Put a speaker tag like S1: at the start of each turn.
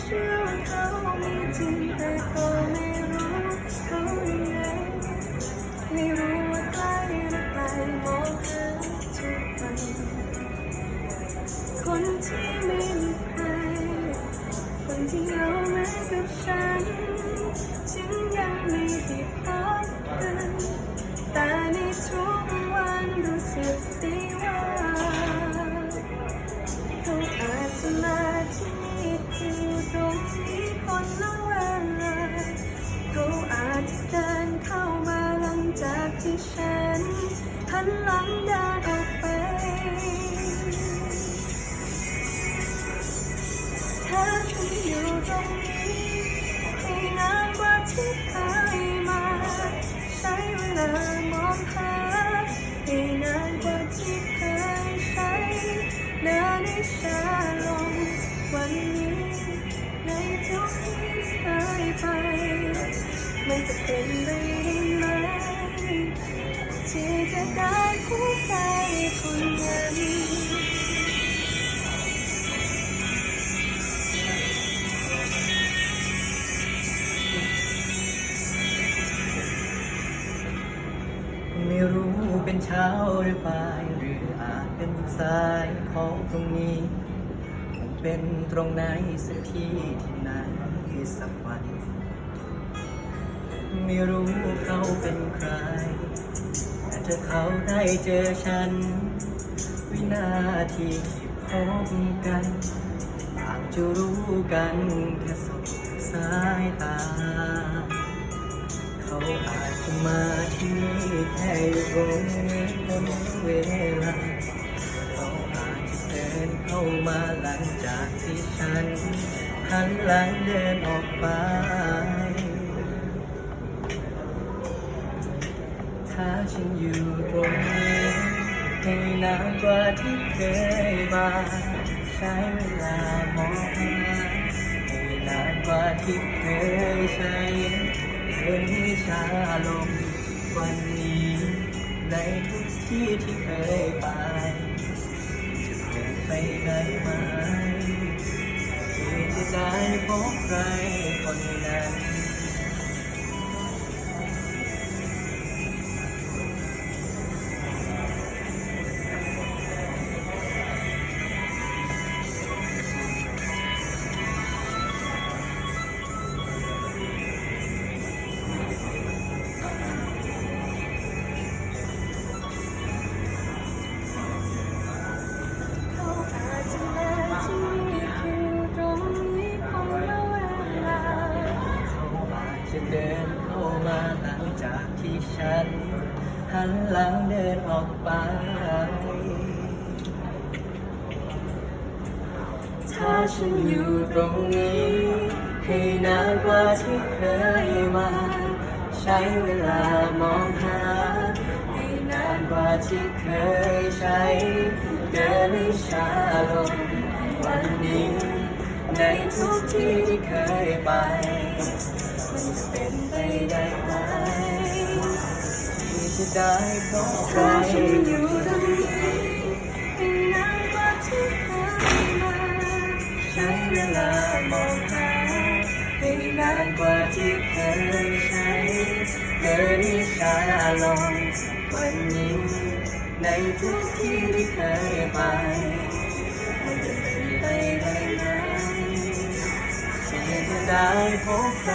S1: เชื่อว่าเขามีจริงแต่ก็ไม่รู้เขายังไงไม่รู้ว่าใกล้หรือไกลมองหาทุกวันคนที่ ฉันหันหลังเดินออกไปถ้าฉันอยู่ตรงนี้ให้นานกว่าที่เคยมา ใช้เวลามองหาให้นานกว่าที่เคยใช้เดินให้ช้าลงวันนี้ ในทุกที่เคยไป มันจะเป็นไป ที่จะได้คู่ใจคนนั้น
S2: ไม่รู้เป็นเช้าหรือบ่าย หรืออาจเป็นสายของตรงนี้คงเป็นตรงไหนสักที่ที่ไหน ไม่รู้เขาเป็นใคร แต่ถ้าเขาได้เจอฉัน วินาทีที่พบกันต่างจะรู้กันแค่สบสายตา เขาอาจจะมาที่นี่แค่อยู่ตรงนี้คเวลาเขาอาจจะเดินเข้ามาหลังจากที่ฉันหันหลังเดินออกไป ถ้าฉันอยู่ตรงนี้ให้นานกว่าที่เคยมาใช้เวลามองหาให้นานกว่าที่เคยใช้เดินให้ช้าลงวันนี้ในทุกที่ที่เคยไปจะเปลี่ยนไปได้ไหมที่จะได้พบใครคนนั้น หันหลังเดินออกไป ถ้าฉันอยู่ตรงนี้ ให้นานกว่าที่เคยมา ใช้เวลามองหา ให้นานกว่าที่เคยใช้เดินให้ช้าลงวันนี้ ในทุกที่ที่เคยไป ได้พบใคร
S1: ให้นานกว่าที่เคย
S2: ใช้เวลามองหาให้นานกว่าที่เคยใช้เดินให้ชาลงวันนี้ ในทุกที่ที่เคยไปมันจะเป็นไปได้ไหมที่จะได้พบใคร